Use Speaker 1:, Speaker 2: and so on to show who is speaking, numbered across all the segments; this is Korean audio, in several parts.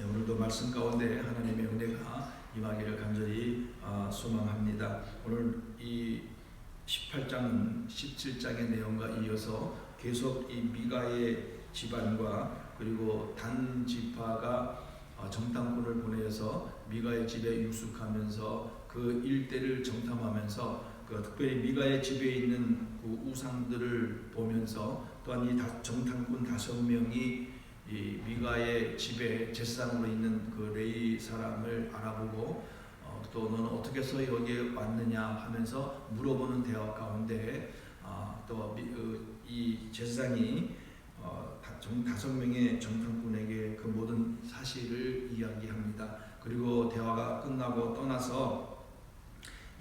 Speaker 1: 예, 오늘도 말씀 가운데 하나님의 은혜가 임하기를 간절히 아, 소망합니다. 오늘 이 18장은 17장의 내용과 이어서 계속 이 미가의 집안과 그리고 단 지파가 어, 정탐꾼을 보내서 미가의 집에 유숙하면서 그 일대를 정탐하면서 그 특별히 미가의 집에 있는 그 우상들을 보면서 또한 이 다- 정탐꾼 다섯 명이 이 미가의 집에 제사장으로 있는 그 레이 사람을 알아보고 어, 또 너는 어떻게 해서 여기에 왔느냐 하면서 물어보는 대화 가운데 아, 또이 제사장이 어, 다섯 명의 정탐꾼에게 그 모든 사실을 이야기합니다. 그리고 대화가 끝나고 떠나서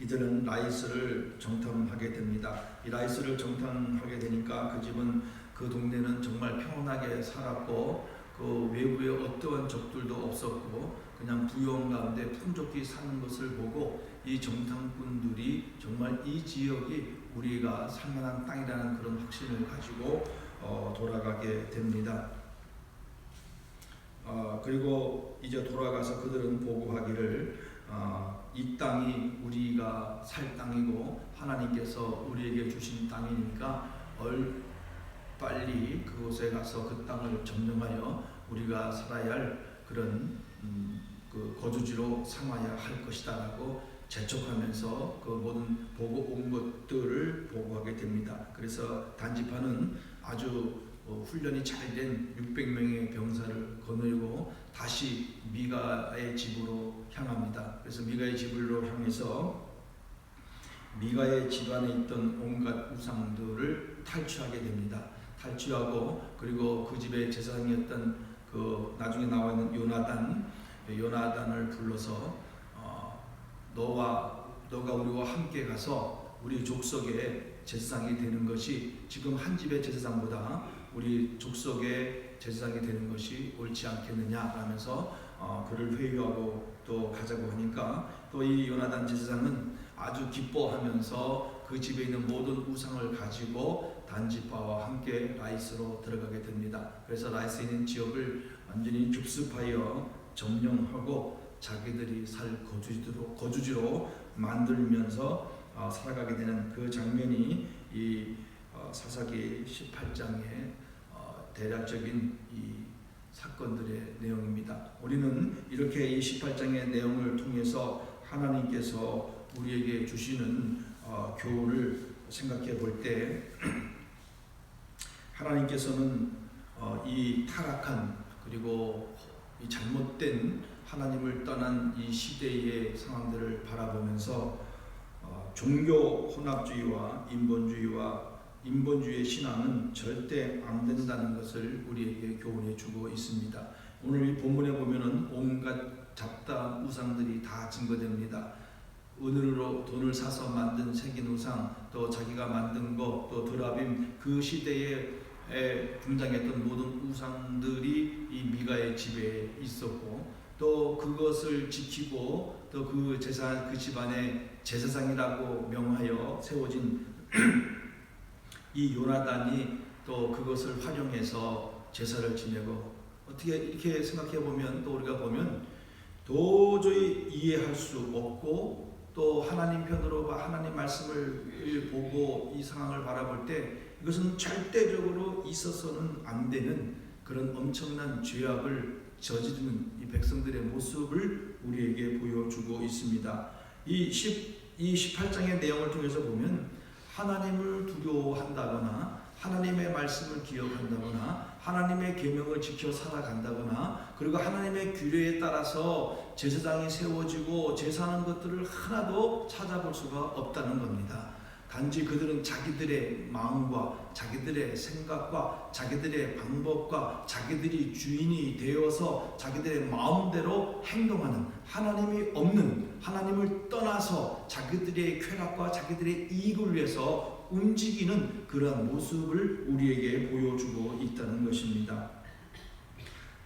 Speaker 1: 이들은 라이스를 정탐하게 됩니다. 이 라이스를 정탐하게 되니까 그 집은 그 동네는 정말 평온하게 살았고 그 외부에 어떠한 적들도 없었고 그냥 부유한 가운데 풍족히 사는 것을 보고 이 정탐꾼들이 정말 이 지역이 우리가 살만한 땅이라는 그런 확신을 가지고 어, 돌아가게 됩니다. 어, 그리고 이제 돌아가서 그들은 보고하기를 어, 이 땅이 우리가 살 땅이고 하나님께서 우리에게 주신 땅이니까 얼 빨리 그곳에 가서 그 땅을 점령하여 우리가 살아야 할 그런 음, 그 거주지로 삼아야 할 것이다라고 재촉하면서 그 모든 보고 온 것들을 보고하게 됩니다. 그래서 단지파는 아주 어, 훈련이 잘 된 600명의 병사를 거느리고 다시 미가의 집으로 향합니다. 그래서 미가의 집으로 향해서 미가의 집안에 있던 온갖 우상들을 탈취하게 됩니다. 탈취하고 그리고 그 집의 제사장이었던 그 나중에 나와 있는 요나단 요나단을 불러서 어, 너와 너가 우리와 함께 가서 우리 족속의 제사장이 되는 것이 지금 한 집의 제사장보다 우리 족속의 제사장이 되는 것이 옳지 않겠느냐 라면서 어, 그를 회유하고 또 가자고 하니까 또 이 요나단 제사장은 아주 기뻐하면서 그 집에 있는 모든 우상을 가지고 단지파와 함께 라이스로 들어가게 됩니다. 그래서 라이스에 있는 지역을 완전히 급습하여 점령하고 자기들이 살 거주지로, 거주지로 만들면서 어, 살아가게 되는 그 장면이 이 어, 사사기 18장의 어, 대략적인 이 사건들의 내용입니다. 우리는 이렇게 이 18장의 내용을 통해서 하나님께서 우리에게 주시는 어, 교훈을 생각해 볼 때 하나님께서는 어, 이 타락한 그리고 이 잘못된 하나님을 떠난 이 시대의 상황들을 바라보면서 어, 종교 혼합주의와 인본주의와 인본주의의 신앙은 절대 안 된다는 것을 우리에게 교훈해 주고 있습니다. 오늘 이 본문에 보면은 온갖 잡다한 우상들이 다 증거됩니다. 은으로 돈을 사서 만든 새긴 우상, 또 자기가 만든 것, 또 드라빔 그 시대에 에 등장했던 모든 우상들이 이 미가의 집에 있었고 또 그것을 지키고 또 그 제사 그 집안의 제사장이라고 명하여 세워진 이 요나단이 또 그것을 활용해서 제사를 지내고 어떻게 이렇게 생각해 보면 또 우리가 보면 도저히 이해할 수 없고 또 하나님 편으로 하나님 말씀을 보고 이 상황을 바라볼 때 이것은 절대적으로 있어서는 안 되는 그런 엄청난 죄악을 저지르는 이 백성들의 모습을 우리에게 보여주고 있습니다. 이 10, 이 18장의 내용을 통해서 보면 하나님을 두려워한다거나 하나님의 말씀을 기억한다거나 하나님의 계명을 지켜 살아간다거나 그리고 하나님의 규례에 따라서 제사장이 세워지고 제사하는 것들을 하나도 찾아볼 수가 없다는 겁니다. 단지 그들은 자기들의 마음과 자기들의 생각과 자기들의 방법과 자기들이 주인이 되어서 자기들의 마음대로 행동하는 하나님이 없는 하나님을 떠나서 자기들의 쾌락과 자기들의 이익을 위해서 움직이는 그러한 모습을 우리에게 보여주고 있다는 것입니다.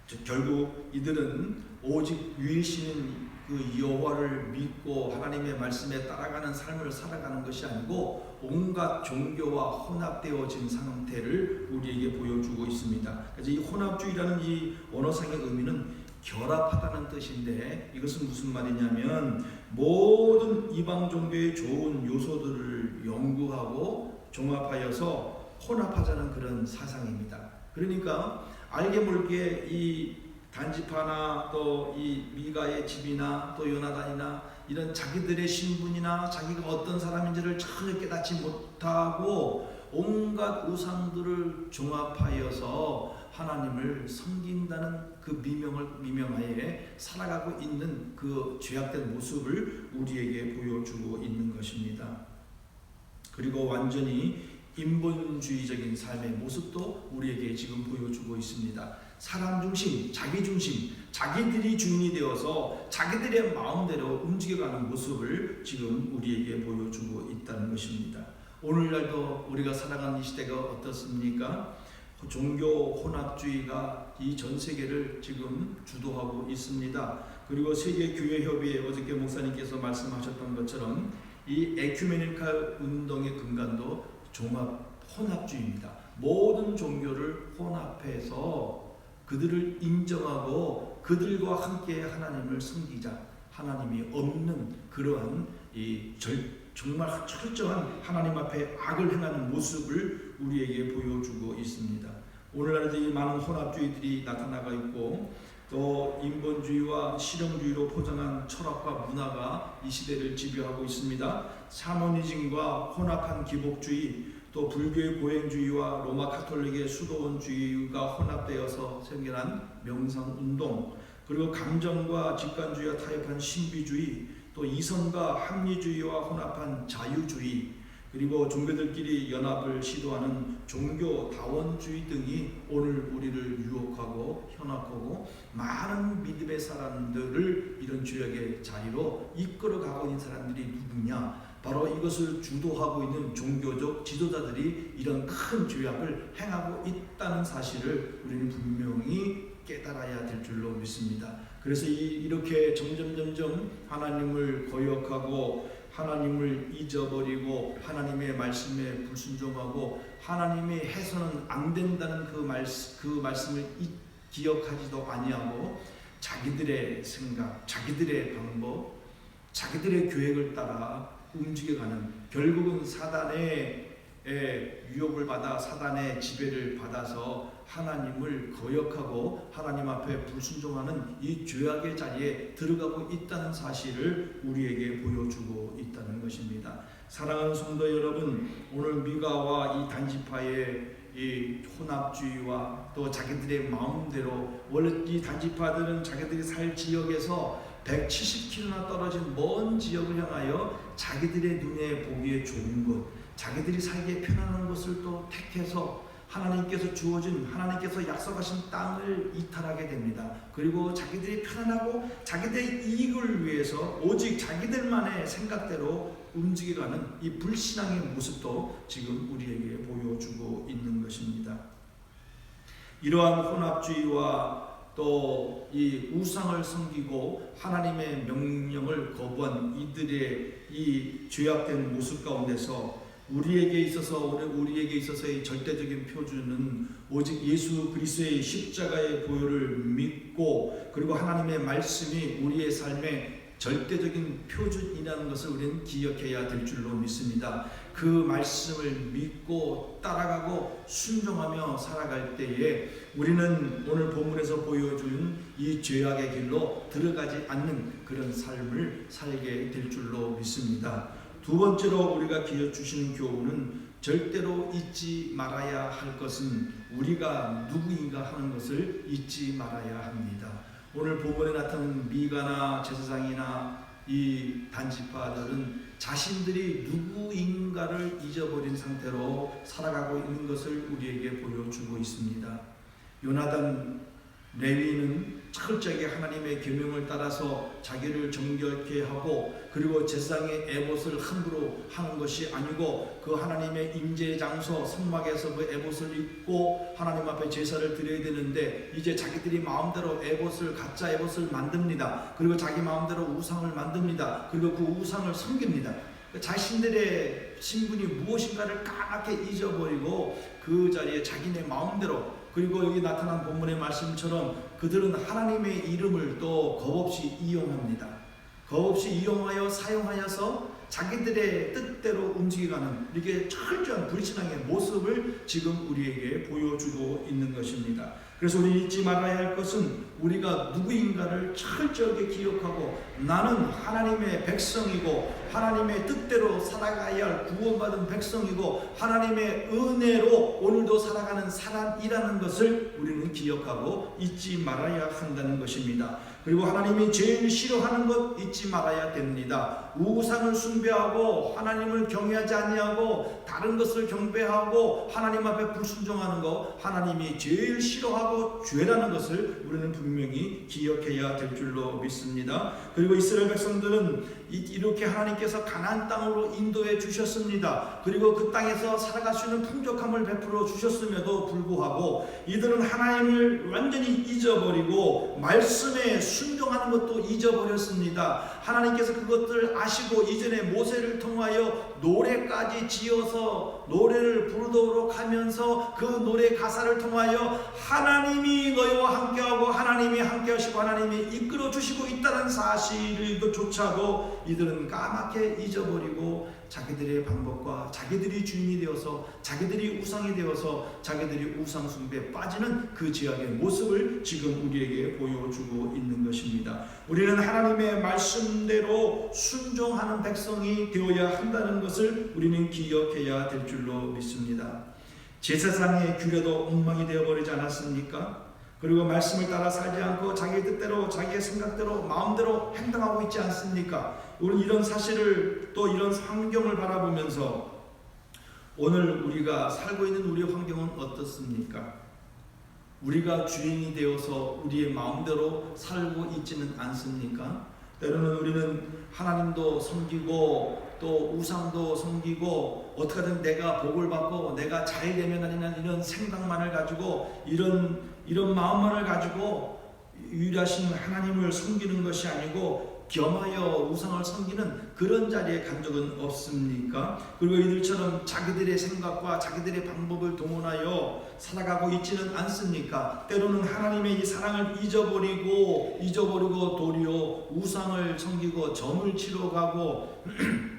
Speaker 1: 즉, 결국 이들은 오직 유일신인 그 여호와를 믿고 하나님의 말씀에 따라가는 삶을 살아가는 것이 아니고 온갖 종교와 혼합되어진 상태를 우리에게 보여주고 있습니다. 그래서 이 혼합주의라는 이 언어상의 의미는 결합하다는 뜻인데 이것은 무슨 말이냐면 모든 이방 종교의 좋은 요소들을 연구하고 종합하여서 혼합하자는 그런 사상입니다. 그러니까 알게 모르게 이 단지파나 또 이 미가의 집이나 또 요나단이나 이런 자기들의 신분이나 자기가 어떤 사람인지를 전혀 깨닫지 못하고 온갖 우상들을 종합하여서 하나님을 섬긴다는 그 미명을 미명하에 살아가고 있는 그 죄악된 모습을 우리에게 보여주고 있는 것입니다. 그리고 완전히 인본주의적인 삶의 모습도 우리에게 지금 보여주고 있습니다. 사람 중심, 자기 중심, 자기들이 주인이 되어서 자기들의 마음대로 움직여가는 모습을 지금 우리에게 보여주고 있다는 것입니다. 오늘날도 우리가 살아가는 이 시대가 어떻습니까? 종교 혼합주의가 이 전 세계를 지금 주도하고 있습니다. 그리고 세계 교회 협의회 어저께 목사님께서 말씀하셨던 것처럼 이 에큐메니칼 운동의 근간도 종합 혼합주의입니다. 모든 종교를 혼합해서 그들을 인정하고 그들과 함께 하나님을 섬기자. 하나님이 없는 그러한 이 절, 정말 철저한 하나님 앞에 악을 행하는 모습을 우리에게 보여주고 있습니다. 오늘날에도 이 많은 혼합주의들이 나타나고 있고 또 인본주의와 실용주의로 포장한 철학과 문화가 이 시대를 지배하고 있습니다. 샤머니즘과 혼합한 기복주의, 또 불교의 고행주의와 로마 카톨릭의 수도원주의가 혼합되어서 생겨난 명상운동, 그리고 감정과 직관주의와 타협한 신비주의, 또 이성과 합리주의와 혼합한 자유주의, 그리고 종교들끼리 연합을 시도하는 종교 다원주의 등이 오늘 우리를 유혹하고 현혹하고 많은 믿음의 사람들을 이런 죄악의 자리로 이끌어가고 있는 사람들이 누구냐? 바로 이것을 주도하고 있는 종교적 지도자들이 이런 큰 죄악을 행하고 있다는 사실을 우리는 분명히 깨달아야 될 줄로 믿습니다. 그래서 이, 이렇게 점점 점점 하나님을 거역하고 하나님을 잊어버리고 하나님의 말씀에 불순종하고 하나님이 해서는 안 된다는 그, 말, 그 말씀을 이, 기억하지도 아니하고 자기들의 생각, 자기들의 방법, 자기들의 계획을 따라 움직여가는 결국은 사단의 유혹을 받아 사단의 지배를 받아서 하나님을 거역하고 하나님 앞에 불순종하는 이 죄악의 자리에 들어가고 있다는 사실을 우리에게 보여주고 있다는 것입니다. 사랑하는 성도 여러분, 오늘 미가와 이 단지파의 이 혼합주의와 또 자기들의 마음대로 원래 이 단지파들은 자기들이 살 지역에서 170km나 떨어진 먼 지역을 향하여 자기들의 눈에 보기에 좋은 것, 자기들이 살기에 편안한 것을 또 택해서 하나님께서 주어진 하나님께서 약속하신 땅을 이탈하게 됩니다. 그리고 자기들이 편안하고 자기들의 이익을 위해서 오직 자기들만의 생각대로 움직여가는 이 불신앙의 모습도 지금 우리에게 보여주고 있는 것입니다. 이러한 혼합주의와 또 이 우상을 섬기고 하나님의 명령을 거부한 이들의 이 죄악된 모습 가운데서 우리에게 있어서 우리에게 있어서의 절대적인 표준은 오직 예수 그리스도의 십자가의 보혈을 믿고 그리고 하나님의 말씀이 우리의 삶의 절대적인 표준이라는 것을 우리는 기억해야 될 줄로 믿습니다. 그 말씀을 믿고 따라가고 순종하며 살아갈 때에 우리는 오늘 본문에서 보여준 이 죄악의 길로 들어가지 않는 그런 삶을 살게 될 줄로 믿습니다. 두 번째로 우리가 기어 주시는 교훈은 절대로 잊지 말아야 할 것은 우리가 누구인가 하는 것을 잊지 말아야 합니다. 오늘 본문에 나타난 미가나 제사장이나 이 단지파들은 자신들이 누구인가를 잊어버린 상태로 살아가고 있는 것을 우리에게 보여주고 있습니다. 요나단 레위는 철저하게 하나님의 계명을 따라서 자기를 정결케 하고 그리고 제사장의 에봇을 함부로 하는 것이 아니고 그 하나님의 임재 장소 성막에서 그 에봇을 입고 하나님 앞에 제사를 드려야 되는데 이제 자기들이 마음대로 에봇을 가짜 에봇을 만듭니다. 그리고 자기 마음대로 우상을 만듭니다. 그리고 그 우상을 섬깁니다. 자신들의 신분이 무엇인가를 까맣게 잊어버리고 그 자리에 자기네 마음대로 그리고 여기 나타난 본문의 말씀처럼 그들은 하나님의 이름을 또 겁없이 이용합니다. 겁없이 이용하여 사용하여서 자기들의 뜻대로 움직여가는 이렇게 철저한 불신앙의 모습을 지금 우리에게 보여주고 있는 것입니다. 그래서 우리 잊지 말아야 할 것은 우리가 누구인가를 철저하게 기억하고 나는 하나님의 백성이고 하나님의 뜻대로 살아가야 할 구원받은 백성이고 하나님의 은혜로 오늘도 살아가는 사람이라는 것을 우리는 기억하고 잊지 말아야 한다는 것입니다. 그리고 하나님이 제일 싫어하는 것 잊지 말아야 됩니다. 우상을 숭배하고 하나님을 경외하지 아니하고 다른 것을 경배하고 하나님 앞에 불순종하는 것 하나님이 제일 싫어하고 죄라는 것을 우리는 분명히 기억해야 될 줄로 믿습니다. 그리고 이스라엘 백성들은 이렇게 하나님께서 가나안 땅으로 인도해 주셨습니다. 그리고 그 땅에서 살아갈 수 있는 풍족함을 베풀어 주셨음에도 불구하고 이들은 하나님을 완전히 잊어버리고 말씀에 순종하는 것도 잊어버렸습니다. 하나님께서 그것들 아시고 이전에 모세를 통하여 노래까지 지어서 노래를 부르도록 하면서 그 노래 가사를 통하여 하나 님이 너희와 함께하고 하나님이 함께하시고 하나님이 이끌어 주시고 있다는 사실을 조차도 이들은 까맣게 잊어버리고 자기들의 방법과 자기들이 주인이 되어서 자기들이 우상이 되어서 자기들이 우상 숭배에 빠지는 그 지역의 모습을 지금 우리에게 보여주고 있는 것입니다. 우리는 하나님의 말씀대로 순종하는 백성이 되어야 한다는 것을 우리는 기억해야 될 줄로 믿습니다. 제사상의 규례도 엉망이 되어버리지 않았습니까? 그리고 말씀을 따라 살지 않고 자기 뜻대로 자기의 생각대로 마음대로 행동하고 있지 않습니까? 우리는 이런 사실을 또 이런 환경을 바라보면서 오늘 우리가 살고 있는 우리의 환경은 어떻습니까? 우리가 주인이 되어서 우리의 마음대로 살고 있지는 않습니까? 때로는 우리는 하나님도 섬기고 또 우상도 섬기고 어떻게든 내가 복을 받고 내가 잘 되면 하는 이런 생각만을 가지고 이런 이런 마음만을 가지고 유일하신 하나님을 섬기는 것이 아니고 겸하여 우상을 섬기는 그런 자리에 간 적은 없습니까? 그리고 이들처럼 자기들의 생각과 자기들의 방법을 동원하여 살아가고 있지는 않습니까? 때로는 하나님의 이 사랑을 잊어버리고 잊어버리고 도리어 우상을 섬기고 점을 치러 가고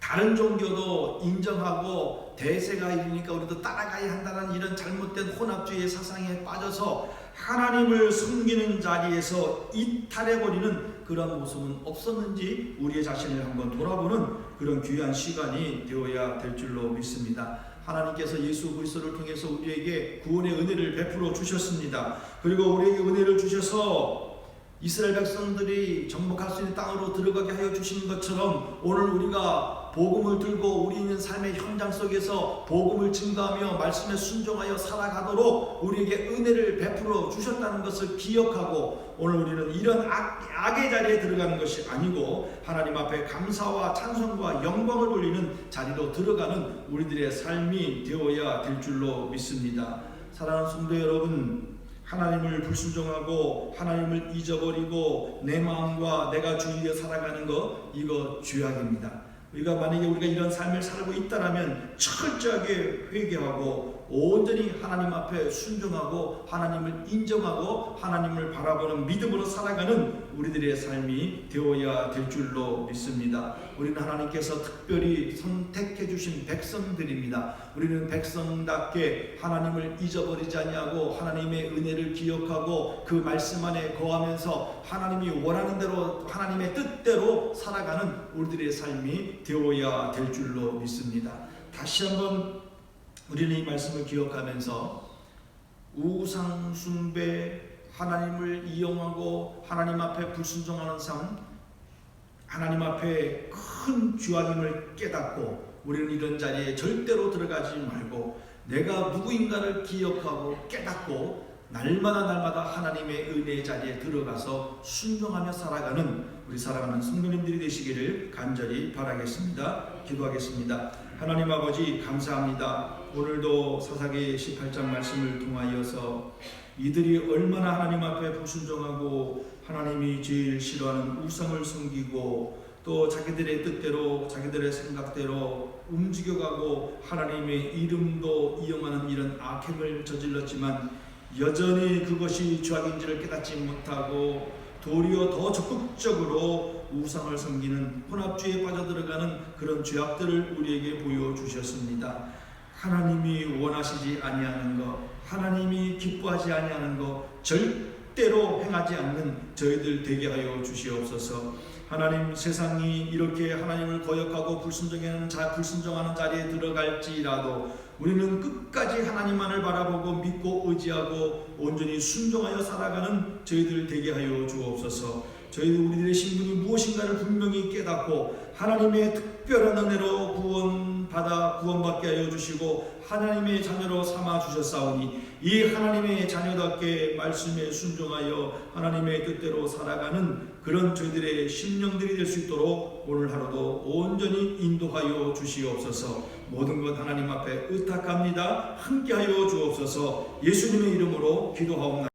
Speaker 1: 다른 종교도 인정하고 대세가 이르니까 우리도 따라가야 한다는 이런 잘못된 혼합주의 사상에 빠져서 하나님을 섬기는 자리에서 이탈해버리는 그런 모습은 없었는지 우리의 자신을 한번 돌아보는 그런 귀한 시간이 되어야 될 줄로 믿습니다. 하나님께서 예수 그리스도를 통해서 우리에게 구원의 은혜를 베풀어 주셨습니다. 그리고 우리에게 은혜를 주셔서 이스라엘 백성들이 정복할 수 있는 땅으로 들어가게 하여 주신 것처럼 오늘 우리가 복음을 들고 우리 있는 삶의 현장 속에서 복음을 증거하며 말씀에 순종하여 살아가도록 우리에게 은혜를 베풀어 주셨다는 것을 기억하고 오늘 우리는 이런 악, 악의 자리에 들어가는 것이 아니고 하나님 앞에 감사와 찬송과 영광을 돌리는 자리로 들어가는 우리들의 삶이 되어야 될 줄로 믿습니다. 사랑하는 성도 여러분 하나님을 불순종하고 하나님을 잊어버리고 내 마음과 내가 주위에 살아가는 것 이거 죄악입니다. 우리가 만약에 우리가 이런 삶을 살고 있다라면 철저하게 회개하고 온전히 하나님 앞에 순종하고 하나님을 인정하고 하나님을 바라보는 믿음으로 살아가는 우리들의 삶이 되어야 될 줄로 믿습니다. 우리는 하나님께서 특별히 선택해 주신 백성들입니다. 우리는 백성답게 하나님을 잊어버리지 아니하고 하나님의 은혜를 기억하고 그 말씀 안에 거하면서 하나님이 원하는 대로 하나님의 뜻대로 살아가는 우리들의 삶이 되어야 될 줄로 믿습니다. 다시 한번 우리는 이 말씀을 기억하면서 우상 숭배 하나님을 이용하고 하나님 앞에 불순종하는 삶 하나님 앞에 큰 죄악임을 깨닫고 우리는 이런 자리에 절대로 들어가지 말고 내가 누구인가를 기억하고 깨닫고 날마다 날마다 하나님의 은혜의 자리에 들어가서 순종하며 살아가는 우리 사랑하는 성도님들이 되시기를 간절히 바라겠습니다. 기도하겠습니다. 하나님 아버지 감사합니다. 오늘도 사사기 18장 말씀을 통하여서 이들이 얼마나 하나님 앞에 불순종하고 하나님이 제일 싫어하는 우상을 섬기고 또 자기들의 뜻대로 자기들의 생각대로 움직여가고 하나님의 이름도 이용하는 이런 악행을 저질렀지만 여전히 그것이 죄악인지를 깨닫지 못하고 도리어 더 적극적으로 우상을 섬기는 혼합주의에 빠져들어가는 그런 죄악들을 우리에게 보여주셨습니다. 하나님이 원하시지 아니하는 것, 하나님이 기뻐하지 아니하는 것 절대로 행하지 않는 저희들 되게 하여 주시옵소서. 하나님 세상이 이렇게 하나님을 거역하고 불순종하는 자 불순종하는 자리에 들어갈지라도 우리는 끝까지 하나님만을 바라보고 믿고 의지하고 온전히 순종하여 살아가는 저희들 되게 하여 주옵소서. 저희 우리들의 신분이 무엇인가를 분명히 깨닫고 하나님의 특별한 은혜로 구원 받아 구원받게 하여 주시고 하나님의 자녀로 삼아 주셨사오니 이 하나님의 자녀답게 말씀에 순종하여 하나님의 뜻대로 살아가는 그런 저희들의 심령들이 될 수 있도록 오늘 하루도 온전히 인도하여 주시옵소서. 모든 것 하나님 앞에 의탁합니다. 함께하여 주옵소서. 예수님의 이름으로 기도하옵나이다